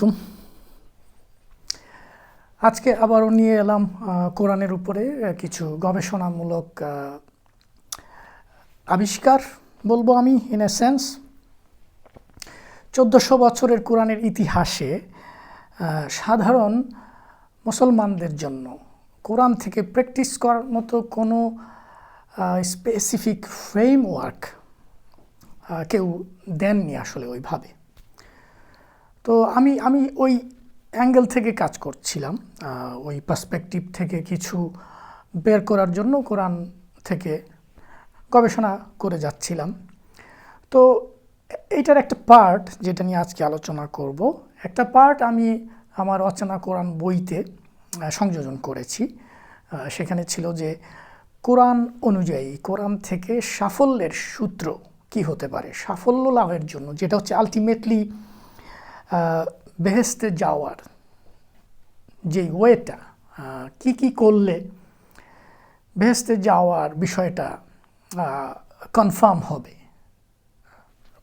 আলাইকুম। আজকে আবারও নিয়ে এলাম কোরআনের উপরে কিছু গবেষণামূলক আবিষ্কার বলব আমি ইন এ সেন্স চোদ্দোশো বছরের কোরআনের ইতিহাসে সাধারণ মুসলমানদের জন্য কোরআন থেকে প্র্যাকটিস করার মতো কোনো স্পেসিফিক ফ্রেমওয়ার্ক কেউ দেননি আসলে ওইভাবে। তো আমি আমি ওই অ্যাঙ্গেল থেকে কাজ করছিলাম ওই পার্সপেক্টিভ থেকে কিছু বের করার জন্য কোরআন থেকে গবেষণা করে যাচ্ছিলাম। তো এইটার একটা পার্ট যেটা নিয়ে আজকে আলোচনা করব, একটা পার্ট আমি আমার অচেনা কোরআন বইতে সংযোজন করেছি। সেখানে ছিল যে কোরআন অনুযায়ী, কোরআন থেকে সাফল্যের সূত্র কি হতে পারে? সাফল্য লাভের জন্য, যেটা হচ্ছে আলটিমেটলি বেহেস্তে যাওয়ার যে ওয়েটা কি কি করলে বেহেস্তে যাওয়ার বিষয়টা কনফার্ম হবে।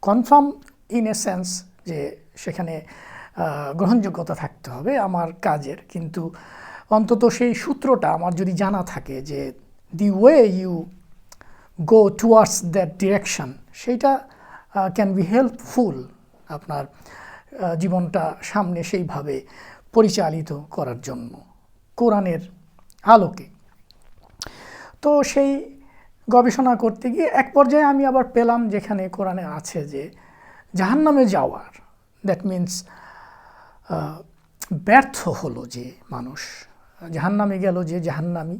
কনফার্ম ইন এ সেন্স যে সেখানে গ্রহণযোগ্যতা থাকতে হবে আমার কাজের, কিন্তু অন্তত সেই সূত্রটা আমার যদি জানা থাকে যে the way you go towards that direction সেইটা ক্যান বি হেল্পফুল আপনার জীবনটা সামনে সেইভাবে পরিচালিত করার জন্য কোরআনের আলোকে। তো সেই গবেষণা করতে গিয়ে এক পর্যায়ে আমি আবার পেলাম যেখানে কোরআনে আছে যে জাহান্নামে যাওয়ার দ্যাট মিন্স ব্যর্থ হলো যে মানুষ, জাহান্নামে গেল যে জাহান্নামি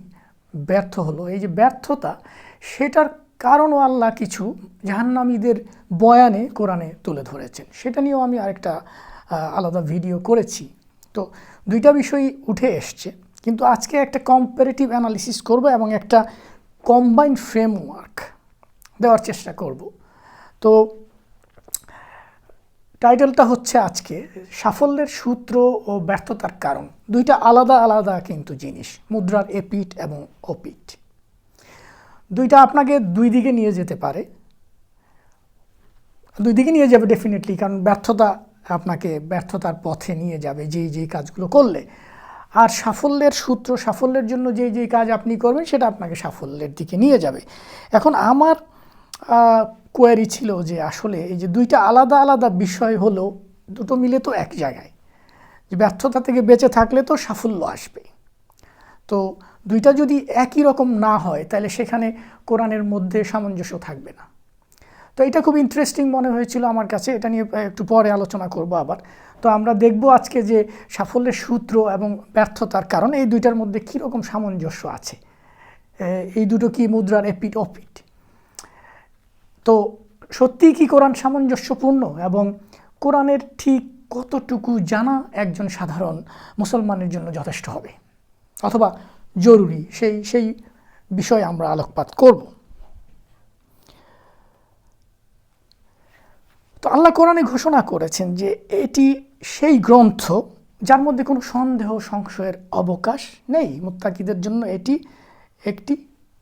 ব্যর্থ হলো। এই যে ব্যর্থতা, সেটার কারণও আল্লাহ কিছু জাহান্নামীদের বয়ানে কোরআনে তুলে ধরেছেন। সেটা নিয়েও আমি আরেকটা আলাদা ভিডিও করেছি। তো দুইটা বিষয়ই উঠে এসছে। কিন্তু আজকে একটা কম্পারেটিভ অ্যানালিসিস করব এবং একটা কম্বাইন্ড ফ্রেমওয়ার্ক দেওয়ার চেষ্টা করব। তো টাইটেলটা হচ্ছে আজকে সাফল্যের সূত্র ও ব্যর্থতার কারণ। দুইটা আলাদা আলাদা কিন্তু জিনিস, মুদ্রার এপিট এবং ওপিট দুইটা আপনাকে দুই দিকে নিয়ে যেতে পারে। দুই দিকে নিয়ে যাবে ডেফিনেটলি কারণ ব্যর্থতা আপনাকে ব্যর্থতার পথে নিয়ে যাবে যেই যেই কাজগুলো করলে। আর সাফল্যের সূত্র, সাফল্যের জন্য যেই যেই কাজ আপনি করবেন, সেটা আপনাকে সাফল্যের দিকে নিয়ে যাবে। এখন আমার কোয়ারি ছিল যে আসলে এই যে দুইটা আলাদা আলাদা বিষয় হলো, দুটো মিলে তো এক জায়গায়। যে ব্যর্থতা থেকে বেঁচে থাকলে তো সাফল্য আসবে তো দুইটা যদি একই রকম না হয়, তাহলে সেখানে কোরআনের মধ্যে সামঞ্জস্য থাকবে না। তো এটা খুব ইন্টারেস্টিং মনে হয়েছিল আমার কাছে, এটা নিয়ে একটু পরে আলোচনা করব আবার। তো আমরা দেখব আজকে যে সাফল্যের সূত্র এবং ব্যর্থতার কারণ, এই দুইটার মধ্যে কীরকম সামঞ্জস্য আছে? এই দুটো কি মুদ্রার এপিট অপিট তো সত্যিই কি কোরআন সামঞ্জস্যপূর্ণ এবং কোরআনের ঠিক কতটুকু জানা একজন সাধারণ মুসলমানের জন্য যথেষ্ট হবে? অথবা জরুরি, সেই সেই বিষয়ে আমরা আলোকপাত করব। তো আল্লাহ কোরআনে ঘোষণা করেছেন যে এটি সেই গ্রন্থ যার মধ্যে কোনো সন্দেহ, সংশয়ের অবকাশ নেই। মুত্তাকিদের জন্য এটি একটি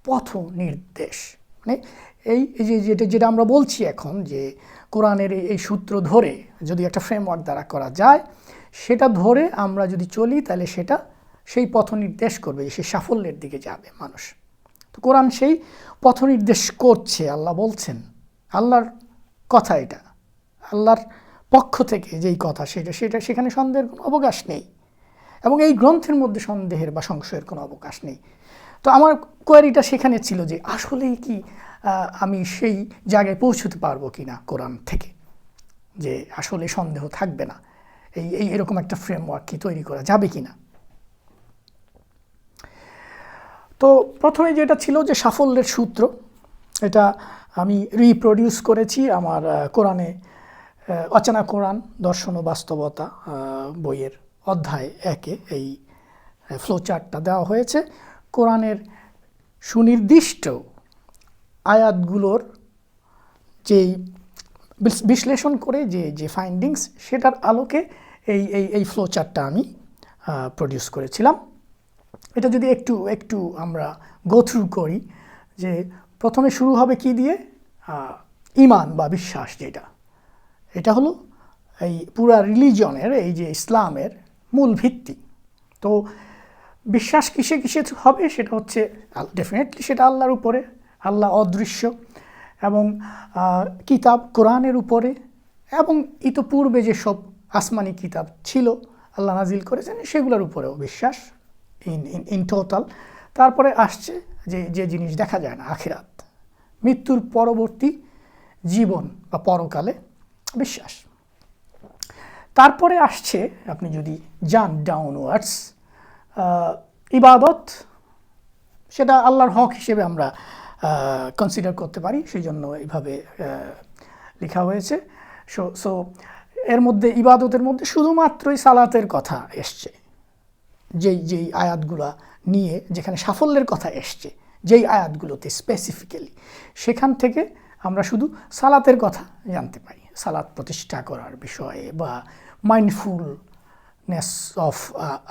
পথ নির্দেশ। মানে এই যে, যেটা যেটা আমরা বলছি এখন যে কোরআনের এই সূত্র ধরে যদি একটা ফ্রেমওয়ার্ক দ্বারা করা যায়, সেটা ধরে আমরা যদি চলি, তাহলে সেটা সেই পথ নির্দেশ করবে সেই সাফল্যের দিকে যাবে মানুষ। তো কোরআন সেই পথ নির্দেশ করছে, আল্লাহ বলছেন। আল্লাহর কথা এটা। আল্লাহর পক্ষ থেকে যেই কথা সেটা সেটা সেখানে সন্দেহের কোনো অবকাশ নেই। এবং এই গ্রন্থের মধ্যে সন্দেহের বা সংশয়ের কোনো অবকাশ নেই। তো আমার কোয়ারিটা সেখানে ছিল যে আসলেই কি আমি সেই জায়গায় পৌঁছতে পারব কি না কোরআন থেকে? যে আসলে সন্দেহ থাকবে না। এই এই এরকম একটা ফ্রেমওয়ার্ক কি তৈরি করা যাবে কি না তো প্রথমে যেটা ছিল যে সাফল্যের সূত্র, এটা আমি রিপ্রডিউস করেছি আমার কোরআনে অচেনা কোরআন, দর্শন ও বাস্তবতা বইয়ের অধ্যায় একে, এই ফ্লো চার্টটা দেওয়া হয়েছে। কোরআনের সুনির্দিষ্ট আয়াতগুলোর যেই বিশ্লেষণ করে যে যে ফাইন্ডিংস সেটার আলোকে এই এই এই ফ্লো চার্টটা আমি প্রডিউস করেছিলাম। এটা যদি একটু একটু আমরা গো থ্রু করি, যে প্রথমে শুরু হবে কি দিয়ে? ইমান বা বিশ্বাস যেটা। এটা হলো এই পুরা রিলিজনের এই যে ইসলামের মূল ভিত্তি। তো বিশ্বাস কিসে কিসে হবে? সেটা হচ্ছে ডেফিনেটলি সেটা আল্লাহর উপরে, আল্লাহ অদৃশ্য এবং কিতাব কোরআনের উপরে এবং ইতোপূর্বে যেসব আসমানি কিতাব ছিল, আল্লাহ নাজিল করেছেন, সেগুলোর উপরেও বিশ্বাস। ইন ইন টোটাল তারপরে আসছে যে যে জিনিস দেখা যায় না, আখিরাত। মৃত্যুর পরবর্তী জীবন বা পরকালে বিশ্বাস। তারপরে আসছে, আপনি যদি যান ডাউনওয়ার্ডস ইবাদত, সেটা আল্লাহর হক হিসেবে আমরা কনসিডার করতে পারি সেই জন্য এইভাবে লেখা হয়েছে। সো সো এর মধ্যে, ইবাদতের মধ্যে শুধুমাত্রই সালাতের কথা এসছে। যেই যেই আয়াতগুলা নিয়ে যেখানে সাফল্যের কথা এসছে, যেই আয়াতগুলোতে স্পেসিফিক্যালি সেখান থেকে আমরা শুধু সালাতের কথা জানতে পারি। সালাত প্রতিষ্ঠা করার বিষয়ে বা মাইন্ডফুলনেস অফ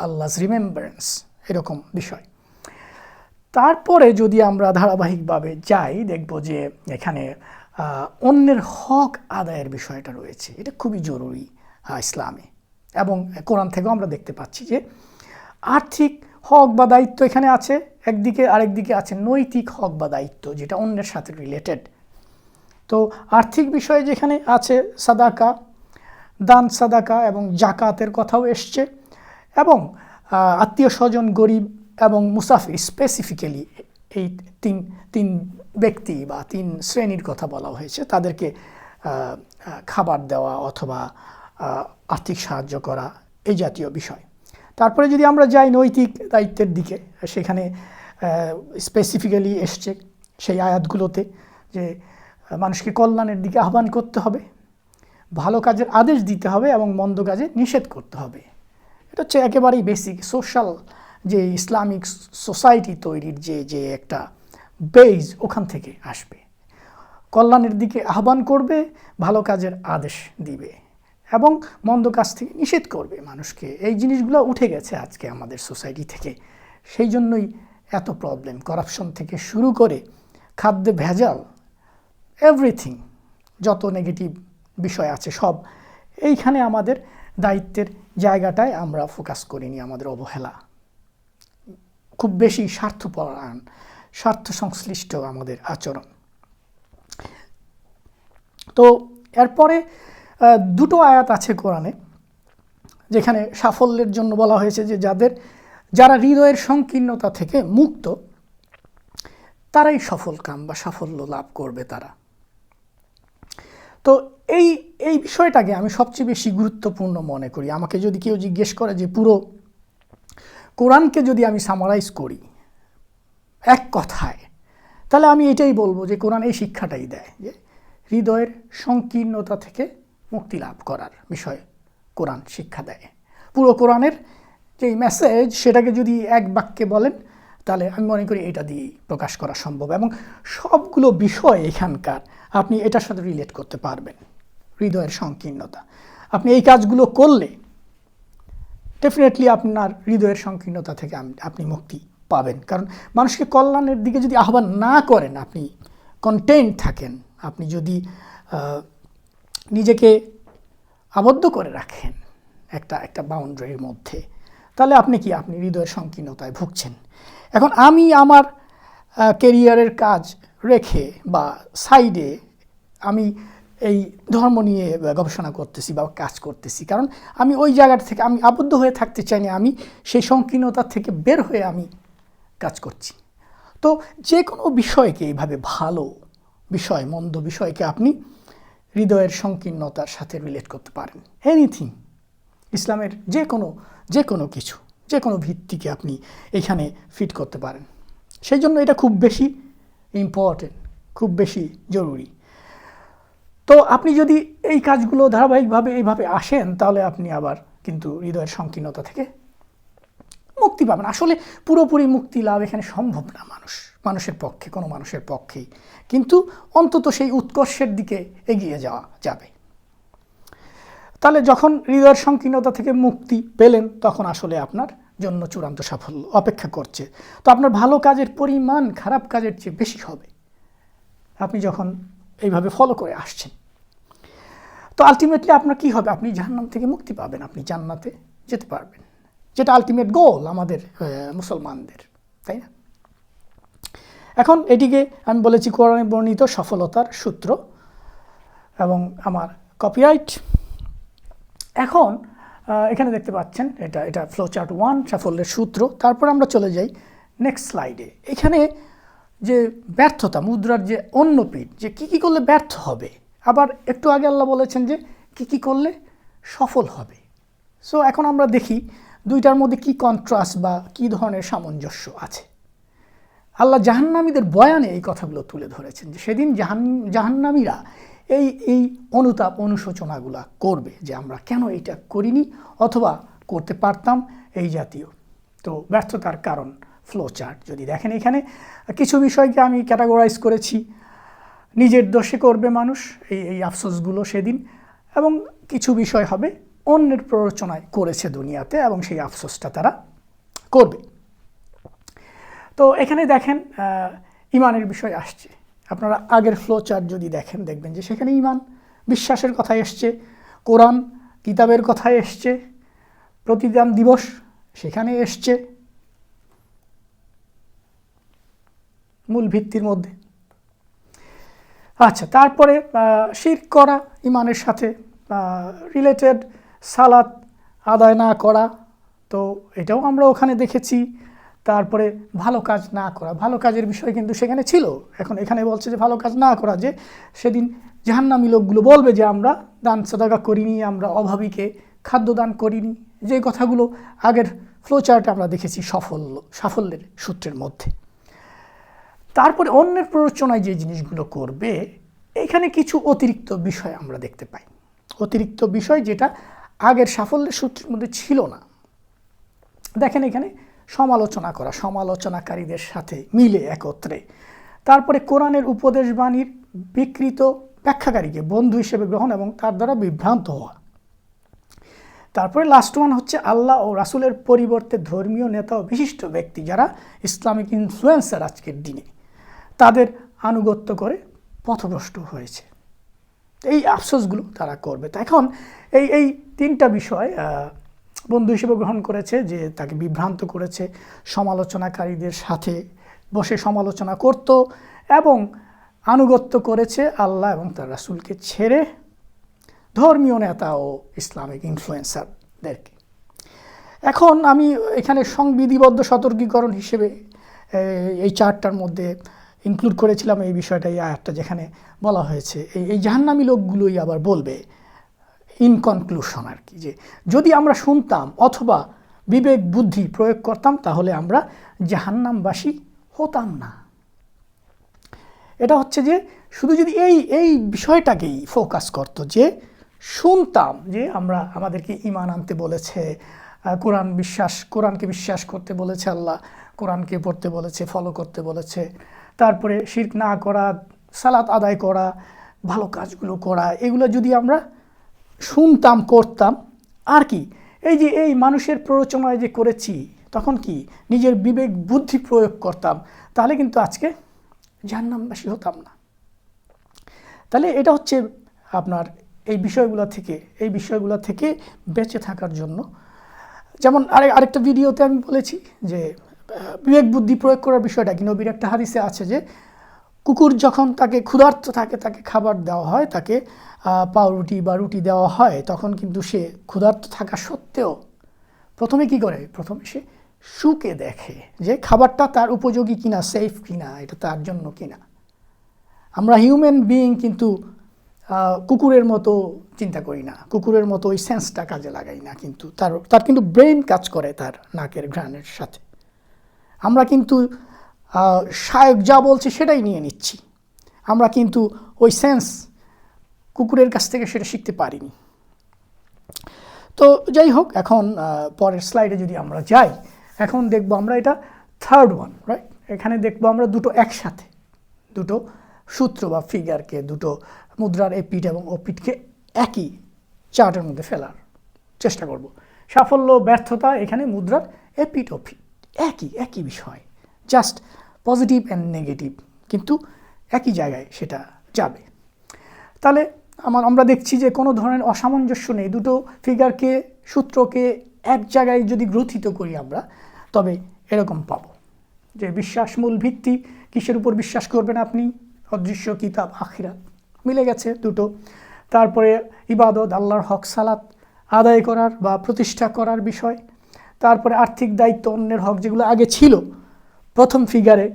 আল্লাহস রিমেম্বারেন্স এরকম বিষয়। তারপরে যদি আমরা ধারাবাহিকভাবে যাই, দেখব যে এখানে অন্যের হক আদায়ের বিষয়টা রয়েছে। এটা খুবই জরুরি ইসলামে। এবং কোরআন থেকেও আমরা দেখতে পাচ্ছি যে আর্থিক হক বা দায়িত্ব এখানে আছে, একদিকে আরেকদিকে আছে। নৈতিক হক বা দায়িত্ব, যেটা অন্যের সাথে রিলেটেড তো আর্থিক বিষয়ে যেখানে আছে, সাদাকা, দান সাদাকা এবং জাকাতের কথাও এসছে। এবং আত্মীয় স্বজন গরিব এবং মুসাফির স্পেসিফিক্যালি এই তিন তিন ব্যক্তি বা তিন শ্রেণির কথা বলা হয়েছে। তাদেরকে খাবার দেওয়া অথবা আর্থিক সাহায্য করা, এই জাতীয় বিষয়। তারপরে যদি আমরা যাই নৈতিক দায়িত্বের দিকে, সেখানে স্পেসিফিক্যালি এসছে সেই আয়াতগুলোতে যে মানুষকে কল্যাণের দিকে আহ্বান করতে হবে, ভালো কাজের আদেশ দিতে হবে এবং মন্দ কাজে নিষেধ করতে হবে। এটা হচ্ছে একেবারেই বেসিক সোশ্যাল যে ইসলামিক সোসাইটি তৈরির যে যে একটা বেজ ওখান থেকে আসবে। কল্যাণের দিকে আহ্বান করবে, ভালো কাজের আদেশ দিবে। এবং মন্দ কাজ থেকে নিষেধ করবে মানুষকে। এই জিনিসগুলো উঠে গেছে আজকে আমাদের সোসাইটি থেকে। সেই জন্যই এত প্রবলেম করাপশন থেকে শুরু করে খাদ্যে ভেজাল এভরিথিং যত নেগেটিভ বিষয় আছে সব, এইখানে আমাদের দায়িত্বের জায়গাটায় আমরা ফোকাস করিনি আমাদের অবহেলা। খুব বেশি স্বার্থপরায়ণ স্বার্থ সংশ্লিষ্ট আমাদের আচরণ। তো এরপরে দুটো আয়াত আছে কোরআনে, যেখানে সাফল্যের জন্য বলা হয়েছে যে যাদের, যারা হৃদয়ের সংকীর্ণতা থেকে মুক্ত, তারাই সফল কাম বা সাফল্য লাভ করবে তারা। তো এই এই বিষয়টাকে আমি সবচেয়ে বেশি গুরুত্বপূর্ণ মনে করি। আমাকে যদি কেউ জিজ্ঞেস করে যে পুরো কোরআনকে যদি আমি সামারাইজ করি এক কথায়, তাহলে আমি এটাই বলব যে কোরআন এই শিক্ষাটাই দেয় যে হৃদয়ের সংকীর্ণতা থেকে মুক্তি লাভ করার বিষয়ে কোরআন শিক্ষা দেয়। পুরো কোরআনের যে মেসেজ সেটাকে যদি এক বাক্যে বলেন, তাহলে আমি মনে করি এটা দিয়েই প্রকাশ করা সম্ভব এবং সবগুলো বিষয় এখানকার আপনি এটার সাথে রিলেট করতে পারবেন, হৃদয়ের সংকীর্ণতা। আপনি এই কাজগুলো করলে ডেফিনেটলি আপনার হৃদয়ের সংকীর্ণতা থেকে আপনি মুক্তি পাবেন। কারণ মানুষকে কল্যাণের দিকে যদি আহ্বান না করেন, আপনি কন্টেন্ট থাকেন, আপনি যদি নিজেকে আবদ্ধ করে রাখেন একটা একটা বাউন্ডারির মধ্যে। তাহলে আপনি কি, আপনি হৃদয়ের সংকীর্ণতায় ভুগছেন? এখন আমি আমার কেরিয়ারের কাজ রেখে বা সাইডে আমি এই ধর্ম নিয়ে গবেষণা করতেছি বা কাজ করতেছি, কারণ আমি ওই জায়গাটা থেকে, আমি আবদ্ধ হয়ে থাকতে চাই না, আমি সেই সংকীর্ণতা থেকে বের হয়ে আমি কাজ করছি। তো যে কোনো বিষয়কে এইভাবে ভালো বিষয়, মন্দ বিষয়কে আপনি হৃদয়ের সংকীর্ণতার সাথে রিলেট করতে পারেন। এনিথিং ইসলামের যে কোনো যে কোনো কিছু যে কোনো ভিত্তিকে আপনি এখানে ফিট করতে পারেন। সেই জন্য এটা খুব বেশি ইম্পর্টেন্ট খুব বেশি জরুরি। তো আপনি যদি এই কাজগুলো ধারাবাহিকভাবে এইভাবে আসেন, তাহলে আপনি আবার কিন্তু হৃদয়ের সংকীর্ণতা থেকে মুক্তি পাবেন আসলে পুরোপুরি মুক্তি লাভ এখানে সম্ভব না মানুষ, মানুষের পক্ষে, কোনো মানুষের পক্ষেই। কিন্তু অন্তত সেই উৎকর্ষের দিকে এগিয়ে যাওয়া যাবে। তাহলে যখন হৃদয়ের সংকীর্ণতা থেকে মুক্তি পেলেন, তখন আসলে আপনার জন্য চূড়ান্ত সাফল্য অপেক্ষা করছে। তো আপনার ভালো কাজের পরিমাণ খারাপ কাজের চেয়ে বেশি হবে। আপনি যখন এইভাবে ফলো করে আসছেন, তো আলটিমেটলি আপনার কি হবে? আপনি জাহান্নাম থেকে মুক্তি পাবেন, আপনি জান্নাতে যেতে পারবেন। যেটা আলটিমেট গোল আমাদের মুসলমানদের, তাই না? এখন এটিকে আমি বলেছি কোরআনে বর্ণিত সফলতার সূত্র এবং আমার কপিরাইট এখন এখানে দেখতে পাচ্ছেন, এটা এটা ফ্লো চার্ট ওয়ান সাফল্যের সূত্র। তারপর আমরা চলে যাই নেক্সট স্লাইডে এখানে যে ব্যর্থতা, মুদ্রার যে অন্য পিঠ, যে কী কী করলে ব্যর্থ হবে? আবার একটু আগে আল্লাহ বলেছেন যে কী কী করলে সফল হবে। সো এখন আমরা দেখি দুইটার মধ্যে কি কন্ট্রাস্ট বা কী ধরনের সামঞ্জস্য আছে? আল্লাহ জাহান্নামীদের বয়ানে এই কথাগুলো তুলে ধরেছেন যে সেদিন জাহান, জাহান্নামীরা এই এই অনুতাপ অনুশোচনাগুলা করবে যে আমরা কেন এটা করিনি অথবা করতে পারতাম এই জাতীয়। তো ব্যর্থতার কারণ ফ্লো চার্ট যদি দেখেন এখানে, কিছু বিষয়কে আমি ক্যাটাগরাইজ করেছি। নিজের দোষে করবে মানুষ এই এই আফসোসগুলো সেদিন এবং কিছু বিষয় হবে অন্যের প্ররোচনায় করেছে দুনিয়াতে এবং সেই আফসোসটা তারা করবে। তো এখানে দেখেন ইমানের বিষয় আসছে। আপনারা আগের ফ্লো চার্ট যদি দেখেন, দেখবেন যে সেখানে ইমান বিশ্বাসের কথা এসছে, কোরআন কিতাবের কথা এসছে, প্রতিদান দিবস সেখানে এসছে। মূল ভিত্তির মধ্যে। আচ্ছা তারপরে শির করা ইমানের সাথে রিলেটেড সালাত আদায় না করা, তো এটাও আমরা ওখানে দেখেছি। তারপরে ভালো কাজ না করা, ভালো কাজের বিষয় কিন্তু সেখানে ছিল। এখন এখানে বলছে যে ভালো কাজ না করা যে সেদিন জাহান্নামী লোকগুলো বলবে যে আমরা দান সদাকা করিনি, আমরা অভাবীকে খাদ্য দান করিনি। যে কথাগুলো আগের ফ্লোচার্টে আমরা দেখেছি সাফল্য, সাফল্যের সূত্রের মধ্যে। তারপরে অন্যের প্ররোচনায় যে জিনিসগুলো করবে, এখানে কিছু অতিরিক্ত বিষয় আমরা দেখতে পাই। অতিরিক্ত বিষয় যেটা আগের সাফল্যের সূত্রের মধ্যে ছিল না। দেখেন এখানে সমালোচনা করা, সমালোচনাকারীদের সাথে মিলে, একত্রে। তারপরে কোরআনের উপদেশ বাণীর বিকৃত ব্যাখ্যাকারীকে বন্ধু হিসেবে গ্রহণ এবং তার দ্বারা বিভ্রান্ত হওয়া। তারপরে লাস্ট ওয়ান হচ্ছে আল্লাহ ও রাসূলের পরিবর্তে ধর্মীয় নেতা ও বিশিষ্ট ব্যক্তি যারা ইসলামিক ইনফ্লুয়েন্সার আজকের দিনে, তাদের আনুগত্য করে পথভ্রষ্ট হয়েছে। এই আফসোসগুলো তারা করবে। তো এখন এই এই তিনটা বিষয় বন্ধু হিসেবে গ্রহণ করেছে যে তাকে বিভ্রান্ত করেছে, সমালোচনাকারীদের সাথে বসে সমালোচনা করত এবং আনুগত্য করেছে আল্লাহ এবং তার রাসুলকে ছেড়ে ধর্মীয় নেতা ও ইসলামিক ইনফ্লুয়েন্সারদেরকে এখন আমি এখানে সংবিধিবদ্ধ সতর্কীকরণ হিসেবে এই চারটার মধ্যে ইনক্লুড করেছিলাম এই বিষয়টা, এই আয়াতটা যেখানে বলা হয়েছে। এই এই জাহান্নামী লোকগুলোই আবার বলবে ইন কনক্লুশন আর কি, যে যদি আমরা শুনতাম অথবা বিবেক, বুদ্ধি প্রয়োগ করতাম, তাহলে আমরা জাহান্নামবাসী হতাম না। এটা হচ্ছে যে শুধু যদি এই এই বিষয়টাকেই ফোকাস করতো, যে শুনতাম যে আমরা, আমাদেরকে ইমান আনতে বলেছে কোরআন বিশ্বাস, কোরআনকে বিশ্বাস করতে বলেছে আল্লাহ, কোরআনকে পড়তে বলেছে ফলো করতে বলেছে, তারপরে শির্ক না করা, সালাত আদায় করা, ভালো কাজগুলো করা, এগুলো যদি আমরা শুনতাম, করতাম। আর কি? এই যে এই মানুষের প্ররোচনায় যে করেছি, তখন কি নিজের বিবেক, বুদ্ধি প্রয়োগ করতাম? তাহলে কিন্তু আজকে জাহান্নামবাসী হতাম না। তাহলে এটা হচ্ছে আপনার এই বিষয়গুলো থেকে, এই বিষয়গুলো থেকে বেঁচে থাকার জন্য। যেমন আরেক আরেকটা ভিডিওতে আমি বলেছি যে বিবেক, বুদ্ধি প্রয়োগ করার বিষয়টা, কি নবীর একটা হাদিসে আছে যে কুকুর যখন তাকে ক্ষুধার্ত থাকে, তাকে খাবার দেওয়া হয়, তাকে পাউরুটি বা রুটি দেওয়া হয়, তখন কিন্তু সে ক্ষুধার্ত থাকা সত্ত্বেও প্রথমে কি করে? প্রথমে সে শুকে দেখে যে খাবারটা তার উপযোগী কিনা সেফ কিনা, এটা তার জন্য কিনা। আমরা হিউম্যান বিইং কিন্তু কুকুরের মতো চিন্তা করি না। কুকুরের মতো ওই সেন্সটা কাজে লাগাই না কিন্তু, তার তার কিন্তু ব্রেন কাজ করে তার নাকের ঘ্রাণের সাথে। আমরা কিন্তু শায়ক যা বলছে সেটাই নিয়ে নিচ্ছি। আমরা কিন্তু ওই সেন্স কুকুরের কাছ থেকে সেটা শিখতে পারিনি। তো যাই হোক, এখন পরের স্লাইডে যদি আমরা যাই, এখন দেখব আমরা এটা থার্ড ওয়ান রাইট এখানে দেখব আমরা দুটো একসাথে। দুটো সূত্র বা ফিগারকে দুটো মুদ্রার এপিট এবং ওপিটকে একই চার্টের মধ্যে ফেলার চেষ্টা করব। সাফল্য, ব্যর্থতা, এখানে মুদ্রার এপিট ওপিট একই একই বিষয়। জাস্ট পজিটিভ অ্যান্ড নেগেটিভ কিন্তু একই জায়গায় সেটা যাবে। তাহলে আমার, আমরা দেখছি যে কোনো ধরনের অসামঞ্জস্য নেই। দুটো ফিগারকে সূত্রকে এক জায়গায় যদি গ্রথিত করি আমরা, তবে এরকম পাবো। যে বিশ্বাস মূল ভিত্তি, কিসের উপর বিশ্বাস করবেন আপনি? অদৃশ্য কিতাব আখিরাত। মিলে গেছে দুটো। তারপরে ইবাদত, আল্লাহর হক, সালাত আদায় করার বা প্রতিষ্ঠা করার বিষয়। তারপরে আর্থিক দায়িত্ব অন্যের হক, যেগুলো আগে ছিল প্রথম ফিগারে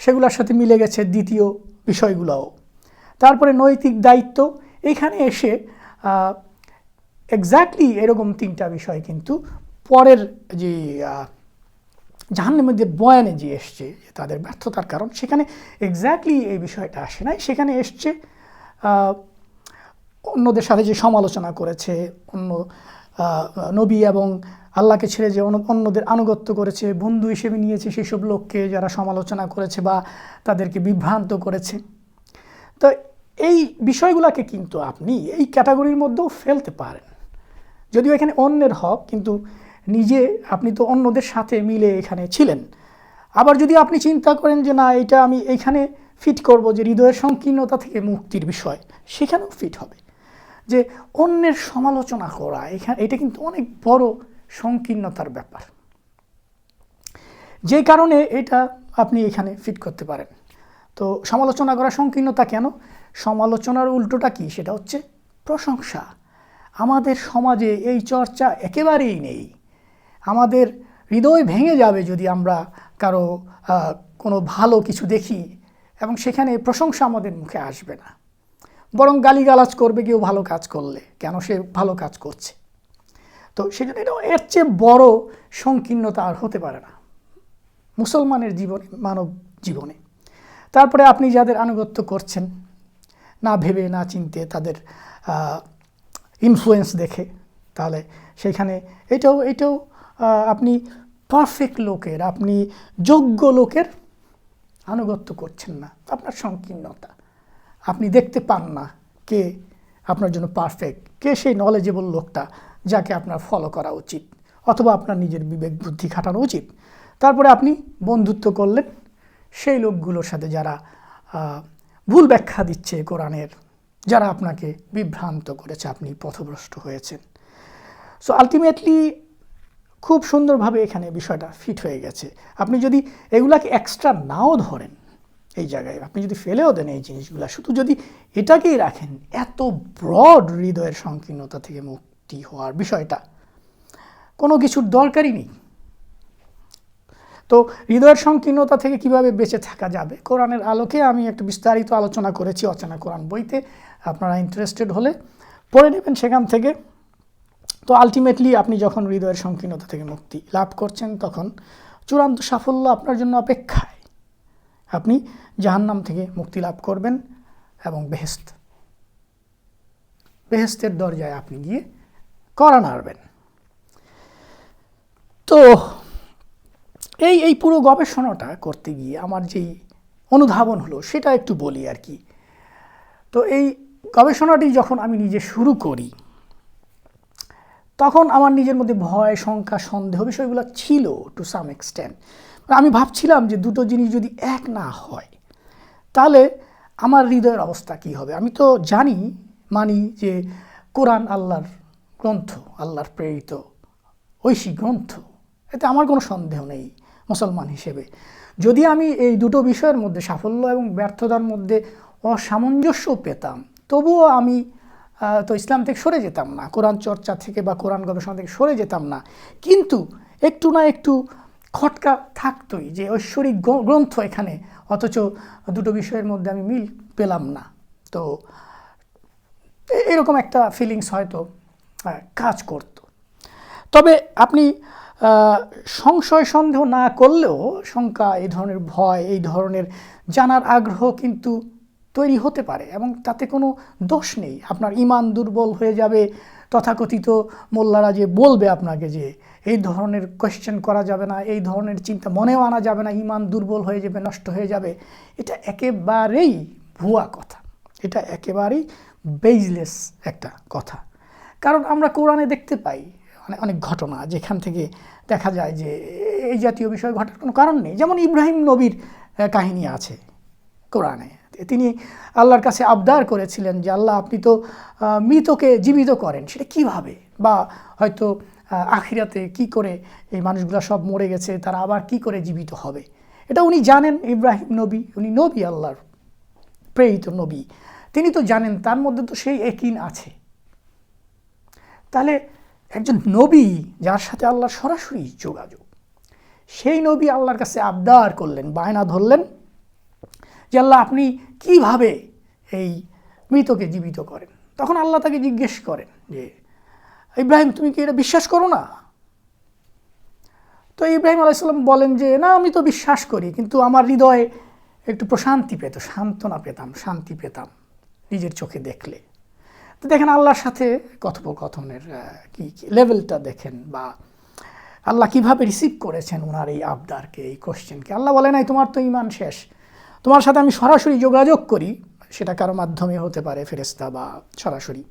সেগুলোর সাথে মিলে গেছে দ্বিতীয় বিষয়গুলোও। তারপরে নৈতিক দায়িত্ব, এখানে এসে এক্স্যাক্টলি এরকম তিনটা বিষয় কিন্তু পরের যে যে বয়ানে যে এসছে তাদের ব্যর্থতার কারণ, সেখানে এক্স্যাক্টলি এই বিষয়টা আসে নাই। সেখানে এসছে অন্যদের সাথে যে সমালোচনা করেছে, অন্য নবী এবং আল্লাহকে ছেড়ে যে অন্যদের আনুগত্য করেছে, বন্ধু হিসেবে নিয়েছে সেসব লোককে যারা সমালোচনা করেছে বা তাদেরকে বিভ্রান্ত করেছে। তো এই বিষয়গুলোকে কিন্তু আপনি এই ক্যাটাগরির মধ্যেও ফেলতে পারেন। যদিও এখানে অন্যের হক, কিন্তু নিজে আপনি তো অন্যদের সাথে মিলে এখানে ছিলেন। আবার যদি আপনি চিন্তা করেন যে না, এটা আমি এখানে ফিট করব যে হৃদয়ের সংকীর্ণতা থেকে মুক্তির বিষয়, সেখানেও ফিট হবে। যে অন্যের সমালোচনা করা, এখানে এটা কিন্তু অনেক বড় সংকীর্ণতার ব্যাপার। যে কারণে এটা আপনি এখানে ফিট করতে পারেন। তো সমালোচনা করা সংকীর্ণতা কেন? সমালোচনার উল্টোটা কি? সেটা হচ্ছে প্রশংসা। আমাদের সমাজে এই চর্চা একেবারেই নেই। আমাদের হৃদয় ভেঙে যাবে যদি আমরা কারও কোনো ভালো কিছু দেখি এবং সেখানে প্রশংসা আমাদের মুখে আসবে না। বরং গালিগালাজ করবে কেউ ভালো কাজ করলে। কেন সে ভালো কাজ করছে? তো সেজন্য এটা এর চেয়ে বড় সংকীর্ণতা আর হতে পারে না। মুসলমানের জীবনে, মানব জীবনে। তারপরে আপনি যাদের আনুগত্য করছেন, না ভেবে, না চিনতে, তাদের ইনফ্লুয়েন্স দেখে, তাহলে সেখানে এটাও এটাও আপনি পারফেক্ট লোকের, আপনি যোগ্য লোকের আনুগত্য করছেন না। আপনার সংকীর্ণতা। আপনি দেখতে পান না কে আপনার জন্য পারফেক্ট কে সেই নলেজেবল লোকটা যাকে আপনার ফলো করা উচিত অথবা আপনার নিজের বিবেক বুদ্ধি খাটানো উচিত। তারপরে আপনি বন্ধুত্ব করলেন, সেই লোকগুলোর সাথে যারা ভুল ব্যাখ্যা দিচ্ছে কোরআনের, যারা আপনাকে বিভ্রান্ত করেছে, আপনি পথভ্রষ্ট হয়েছেন। সো আলটিমেটলি খুব সুন্দরভাবে এখানে বিষয়টা ফিট হয়ে গেছে। আপনি যদি এগুলাকে এক্সট্রা নাও ধরেন এই জায়গায়। আপনি যদি ফেলেও দেন এই জিনিসগুলো, শুধু যদি এটাকেই রাখেন, এত ব্রড হৃদয়ের সংকীর্ণতা থেকে মুক্তি হওয়ার বিষয়টা, কোনো কিছুর দরকারই নেই। তো হৃদয়ের সংকীর্ণতা থেকে কীভাবে বেঁচে থাকা যাবে? কোরআনের আলোকে আমি একটু বিস্তারিত আলোচনা করেছি, অচেনা কোরআন বইতে। আপনারা ইন্টারেস্টেড হলে পড়ে নেবেন সেখান থেকে। তো আলটিমেটলি আপনি যখন হৃদয়ের সংকীর্ণতা থেকে মুক্তি লাভ করছেন, তখন চূড়ান্ত সাফল্য আপনার জন্য অপেক্ষায়। আপনি জাহান্নাম থেকে মুক্তি লাভ করবেন এবং বেহেস্ত বেহেস্তের দরজায় আপনি গিয়ে করা নাড়বেন। তো এই এই পুরো গবেষণাটা করতে গিয়ে আমার যেই অনুধাবন হলো সেটা একটু বলি আর কি। তো এই গবেষণাটি যখন আমি নিজে শুরু করি, তখন আমার নিজের মধ্যে ভয়, শঙ্কা, সন্দেহ বিষয়গুলো ছিল টু সাম এক্সটেন্ট আমি ভাবছিলাম যে দুটো জিনিস যদি এক না হয়, তাহলে আমার হৃদয়ের অবস্থা কী হবে? আমি তো জানি, মানি যে কোরআন আল্লাহর গ্রন্থ, আল্লাহর প্রেরিত ঐশী গ্রন্থ, এতে আমার কোনো সন্দেহ নেই মুসলমান হিসেবে। যদি আমি এই দুটো বিষয়ের মধ্যে সাফল্য এবং ব্যর্থতার মধ্যে অসামঞ্জস্য পেতাম, তবুও আমি তো ইসলাম থেকে সরে যেতাম না, কোরআন চর্চা থেকে বা কোরআন গবেষণা থেকে সরে যেতাম না। কিন্তু একটু না একটু খটকা থাকতোই, যে ঐশ্বরিক গ্রন্থ এখানে, অথচ দুটো বিষয়ের মধ্যে আমি মিল পেলাম না। তো এরকম একটা ফিলিংস হয়তো কাজ করত। তবে আপনি সংশয় সন্দেহ না করলেও শঙ্কা এই ধরনের ভয়, এই ধরনের জানার আগ্রহ কিন্তু তৈরি হতে পারে, এবং তাতে কোনো দোষ নেই। আপনার ইমান দুর্বল হয়ে যাবে, তথাকথিত মোল্লারা যে বলবে আপনাকে যে এই ধরনের কোয়েশ্চেন করা যাবে না, এই ধরনের চিন্তা মনেও আনা যাবে না, ইমান দুর্বল হয়ে যাবে, নষ্ট হয়ে যাবে। এটা একেবারেই ভুয়া কথা। এটা একেবারেই বেজলেস একটা কথা। কারণ আমরা কোরআনে দেখতে পাই অনেক অনেক ঘটনা যেখান থেকে দেখা যায় যে এই জাতীয় বিষয় ঘটার কোনো কারণ নেই। যেমন ইব্রাহিম নবীর কাহিনী আছে কোরআনে। তিনি আল্লাহর কাছে আবদার করেছিলেন যে, আল্লাহ, আপনি তো মৃতকে জীবিত করেন। সেটা কীভাবে? বা হয়তো আখিরাতে কি করে এই মানুষগুলো সব মরে গেছে, তারা আবার কি করে জীবিত হবে? এটা উনি জানেন, ইব্রাহিম নবী, উনি নবী আল্লাহর প্রেরিত নবী। তিনি তো জানেন, তার মধ্যে তো সেই একিন আছে। তাহলে একজন নবী যার সাথে আল্লাহর সরাসরি যোগাযোগ, সেই নবী আল্লাহর কাছে আবদার করলেন, বায়না ধরলেন যে আল্লাহ আপনি কীভাবে এই মৃতকে জীবিত করেন? তখন আল্লাহ তাকে জিজ্ঞেস করেন যে ইব্রাহিম, তুমি কি এটা বিশ্বাস করো না? তো ইব্রাহিম আলাইসাল্লাম বলেন যে, না, আমি তো বিশ্বাস করি, কিন্তু আমার হৃদয়ে একটু প্রশান্তি পেত, সান্ত্বনা পেতাম, শান্তি পেতাম নিজের চোখে দেখলে। তো দেখেন আল্লাহর সাথে কথোপকথনের কি কি লেভেলটা দেখেন বা আল্লাহ কীভাবে রিসিভ করেছেন ওনার এই আবদারকে, এই কোশ্চেনকে। আল্লাহ বলে নাই তোমার তো ইমান শেষ। তোমার সাথে আমি সরাসরি যোগাযোগ করি, সেটা কারও মাধ্যমে হতে পারে ফেরেস্তা বা সরাসরি।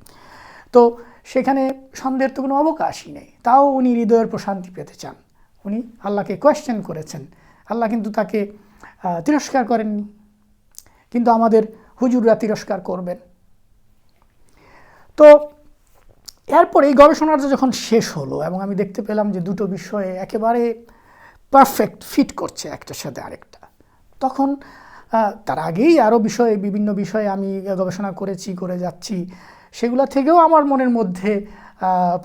তো সেখানে সন্দেহের তো কোনো অবকাশই নেই। তাও উনি হৃদয়ের প্রশান্তি পেতে চান। উনি আল্লাহকে কোয়েশ্চেন করেছেন। আল্লাহ কিন্তু তাকে তিরস্কার করেননি। কিন্তু আমাদের হুজুররা তিরস্কার করবেন। তো এরপর এই গবেষণাটা যখন শেষ হলো এবং আমি দেখতে পেলাম যে দুটো বিষয়ে একেবারে পারফেক্ট ফিট করছে একটার সাথে আরেকটা, তখন তার আগেই আরও বিষয়ে, বিভিন্ন বিষয়ে আমি গবেষণা করেছি, করে যাচ্ছি। সেগুলো থেকেও আমার মনের মধ্যে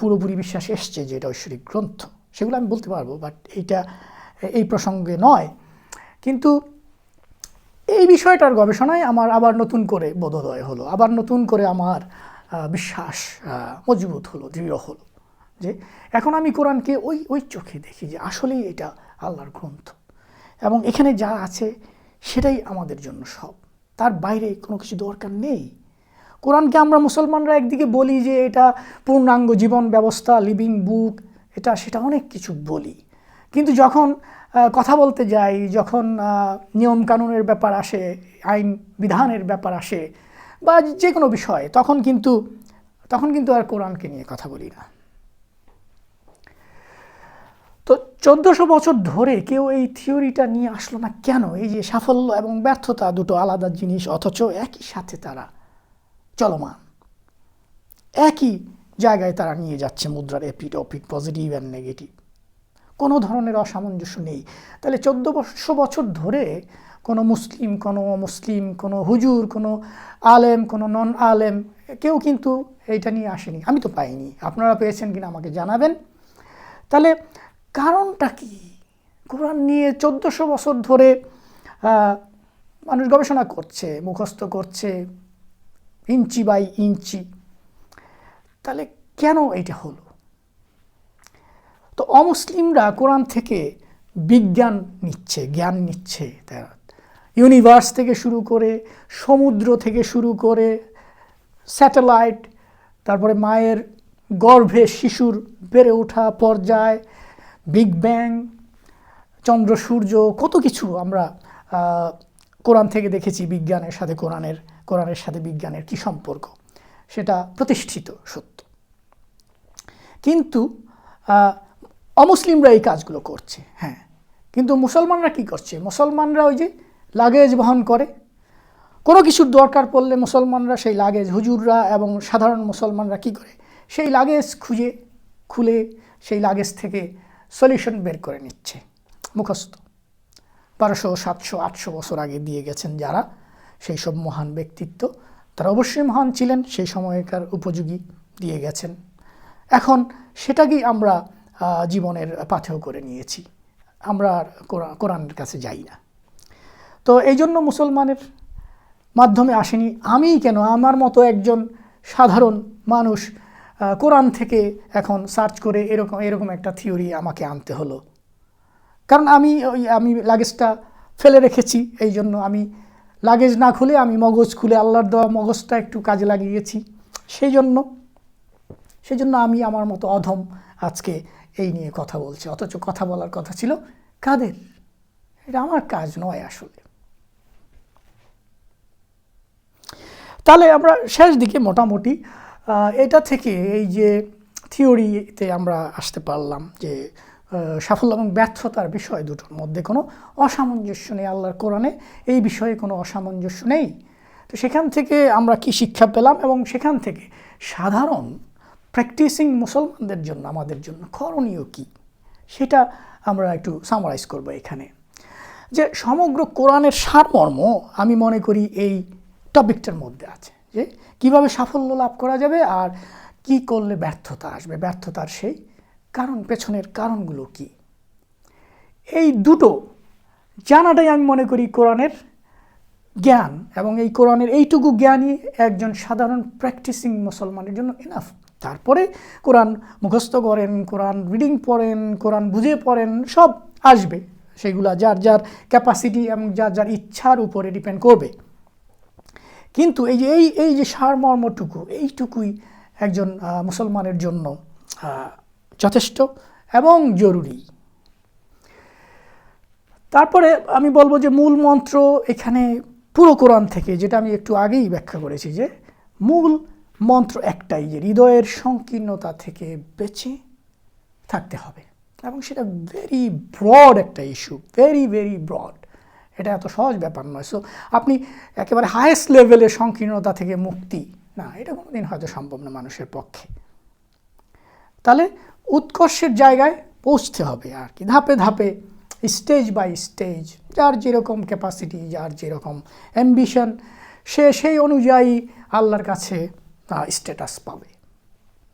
পুরোপুরি বিশ্বাস এসছে যে এটা ঐশ্বরিক গ্রন্থ। সেগুলো আমি বলতে পারব বাট এইটা, এই প্রসঙ্গে নয়। কিন্তু এই বিষয়টার গবেষণায় আমার আবার নতুন করে বোধোদয় হলো, আবার নতুন করে আমার বিশ্বাস মজবুত হলো, দৃঢ় হলো। যে এখন আমি কোরআনকে ওই ওই চোখে দেখি যে আসলেই এটা আল্লাহর গ্রন্থ। এবং এখানে যা আছে সেটাই আমাদের জন্য সব। তার বাইরে কোনো কিছু দরকার নেই। কোরআনকে আমরা মুসলমানরা একদিকে বলি যে এটা পূর্ণাঙ্গ জীবন ব্যবস্থা লিভিং বুক এটা, সেটা অনেক কিছু বলি। কিন্তু যখন কথা বলতে যাই, যখন নিয়ম কানুনের ব্যাপার আসে, আইন বিধানের ব্যাপার আসে, বা যে কোনো বিষয়, তখন কিন্তু তখন কিন্তু আর কোরআনকে নিয়ে কথা বলি না। তো চোদ্দোশো বছর ধরে কেউ এই থিওরিটা নিয়ে আসলো না কেন? এই যে সাফল্য এবং ব্যর্থতা দুটো আলাদা জিনিস, অথচ একই সাথে তারা চলমান। একই জায়গায় তারা নিয়ে যাচ্ছে মুদ্রার এপিট অপিট পজিটিভ অ্যান্ড নেগেটিভ কোনো ধরনের অসামঞ্জস্য নেই। তাহলে চোদ্দোশো বছর ধরে কোনো মুসলিম কোনো মুসলিম কোনো হুজুর, কোনো আলেম, কোনো নন আলেম কেউ কিন্তু এইটা নিয়ে আসেনি। আমি তো পাইনি। আপনারা পেয়েছেন কিনা আমাকে জানাবেন। তাহলে কারণটা কি? কোরআন নিয়ে চোদ্দোশো বছর ধরে মানুষ গবেষণা করছে, মুখস্থ করছে ইঞ্চি বাই ইঞ্চি। তাহলে কেন এটা হলো? তো অমুসলিমরা কোরআন থেকে বিজ্ঞান নিচ্ছে, জ্ঞান নিচ্ছে ইউনিভার্স থেকে শুরু করে, সমুদ্র থেকে শুরু করে, স্যাটেলাইট, তারপরে মায়ের গর্ভে শিশুর বেড়ে ওঠা পর্যায়, বিগ ব্যাং, চন্দ্র সূর্য, কত কিছু আমরা কোরআন থেকে দেখেছি বিজ্ঞানের সাথে কোরআনের কোরআনের সাথে বিজ্ঞানের কি সম্পর্ক? সেটা প্রতিষ্ঠিত, সত্য। কিন্তু অমুসলিমরা এই কাজগুলো করছে হ্যাঁ। কিন্তু মুসলমানরা কি করছে? মুসলমানরা ওই যে লাগেজ বহন করে। কোনো কিছুর দরকার পড়লে মুসলমানরা সেই লাগেজ হুজুররা এবং সাধারণ মুসলমানরা কি করে? সেই লাগেজ খুঁজে, খুলে সেই লাগেজ থেকে সলিউশন বের করে নিচ্ছে। মুখস্থ। বারোশো, সাতশো, আটশো বছর আগে দিয়ে গেছেন যারা। সেই সব মহান ব্যক্তিত্ব তারা অবশ্যই মহান ছিলেন, সেই সময়কার উপযোগী দিয়ে গেছেন। এখন সেটাকেই আমরা জীবনের পাথেয় করে নিয়েছি। আমরা কোরআনের কাছে যাই না। তো এই জন্য মুসলমানের মাধ্যমে আসেনি। আমি কেন? আমার মতো একজন সাধারণ মানুষ কোরআন থেকে এখন সার্চ করে এরকম এরকম একটা থিওরি আমাকে আনতে হলো। কারণ আমি ওই, আমি লাগেজটা ফেলে রেখেছি। এই জন্য আমি লাগেজ না খুলে আমি মগজ খুলে আল্লাহর দেওয়া মগজটা একটু কাজে লাগিয়েছি। সেই জন্য সেই জন্য আমি আমার মতো অধম আজকে এই নিয়ে কথা বলছি। অথচ কথা বলার কথা ছিল কাদের? এটা আমার কাজ নয় আসলে। তাহলে আমরা শেষ দিকে মোটামুটি এটা থেকে এই যে থিওরিতে আমরা আসতে পারলাম যে সাফল্য এবং ব্যর্থতার বিষয় দুটোর মধ্যে কোনো অসামঞ্জস্য নেই আল্লাহর কোরআনে। এই বিষয়ে কোনো অসামঞ্জস্য নেই। তো সেখান থেকে আমরা কি শিক্ষা পেলাম এবং সেখান থেকে সাধারণ প্র্যাকটিসিং মুসলমানদের জন্য, আমাদের জন্য করণীয় কি? সেটা আমরা একটু সামারাইজ করব এখানে। যে সমগ্র কোরআনের সারমর্ম আমি মনে করি এই টপিকটার মধ্যে আছে। যে কীভাবে সাফল্য লাভ করা যাবে আর কি করলে ব্যর্থতা আসবে, ব্যর্থতার সেই কারণ, পেছনের কারণগুলো কি? এই দুটো জানাটাই আমি মনে করি কোরআনের জ্ঞান এবং এই কোরআনের এইটুকু জ্ঞানই একজন সাধারণ প্র্যাকটিসিং মুসলমানের জন্য এনাফ তারপরে কোরআন মুখস্থ করেন, কোরআন রিডিং পড়েন, কোরআন বুঝে পড়েন, সব আসবে। সেগুলা যার যার ক্যাপাসিটি এবং যার যার ইচ্ছার উপরে ডিপেন্ড করবে। কিন্তু এই যে, এই এই যে সারমর্মটুকু, এইটুকুই একজন মুসলমানের জন্য যথেষ্ট এবং জরুরি। তারপরে আমি বলব যে মূল মন্ত্র এখানে পুরো কোরআন থেকে, যেটা আমি একটু আগেই ব্যাখ্যা করেছি যে মূল মন্ত্র একটাই যে হৃদয়ের সংকীর্ণতা থেকে বেঁচে থাকতে হবে। এবং সেটা ভেরি ব্রড একটা ইস্যু ভেরি ভেরি ব্রড এটা এত সহজ ব্যাপার নয়। সো আপনি একেবারে হায়েস্ট লেভেলের সংকীর্ণতা থেকে মুক্তি, না, এটা কোনোদিন হয়তো সম্ভব না মানুষের পক্ষে। তাহলে উৎকর্ষের জায়গায় পৌঁছতে হবে আর কি, ধাপে ধাপে স্টেজ বাই স্টেজ যার যেরকম ক্যাপাসিটি যার যেরকম অ্যাম্বিশন সে সেই অনুযায়ী আল্লাহর কাছে স্ট্যাটাস পাবে।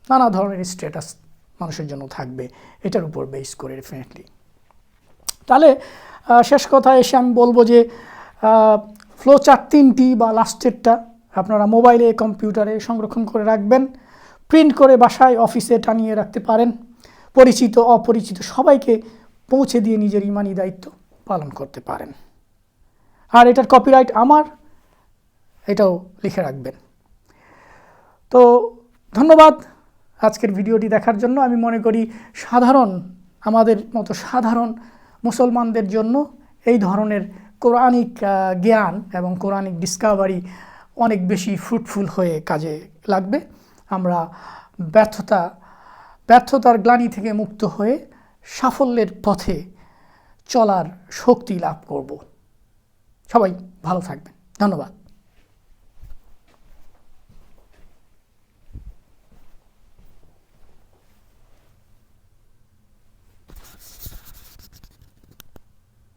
নানা ধরনের স্ট্যাটাস মানুষের জন্য থাকবে, এটার উপর বেস করে ডেফিনেটলি তাহলে শেষ কথা এসে আমি বলব যে ফ্লো চার্ট তিনটি বা লাস্টেরটা আপনারা মোবাইলে কম্পিউটারে সংরক্ষণ করে রাখবেন। প্রিন্ট করে বাসায় অফিসে টানিয়ে রাখতে পারেন। পরিচিত, অপরিচিত সবাইকে পৌঁছে দিয়ে নিজের ইমানি দায়িত্ব পালন করতে পারেন। আর এটার কপিরাইট আমার, এটাও লিখে রাখবেন। তো ধন্যবাদ আজকের ভিডিওটি দেখার জন্য। আমি মনে করি সাধারণ, আমাদের মতো সাধারণ মুসলমানদের জন্য এই ধরনের কোরআনিক জ্ঞান এবং কোরআনিক ডিসকাভারি অনেক বেশি ফ্রুটফুল হয়ে কাজে লাগবে। আমরা ব্যর্থতা, ব্যর্থতার গ্লানি থেকে মুক্ত হয়ে সাফল্যের পথে চলার শক্তি লাভ করব। সবাই ভালো থাকবেন। ধন্যবাদ।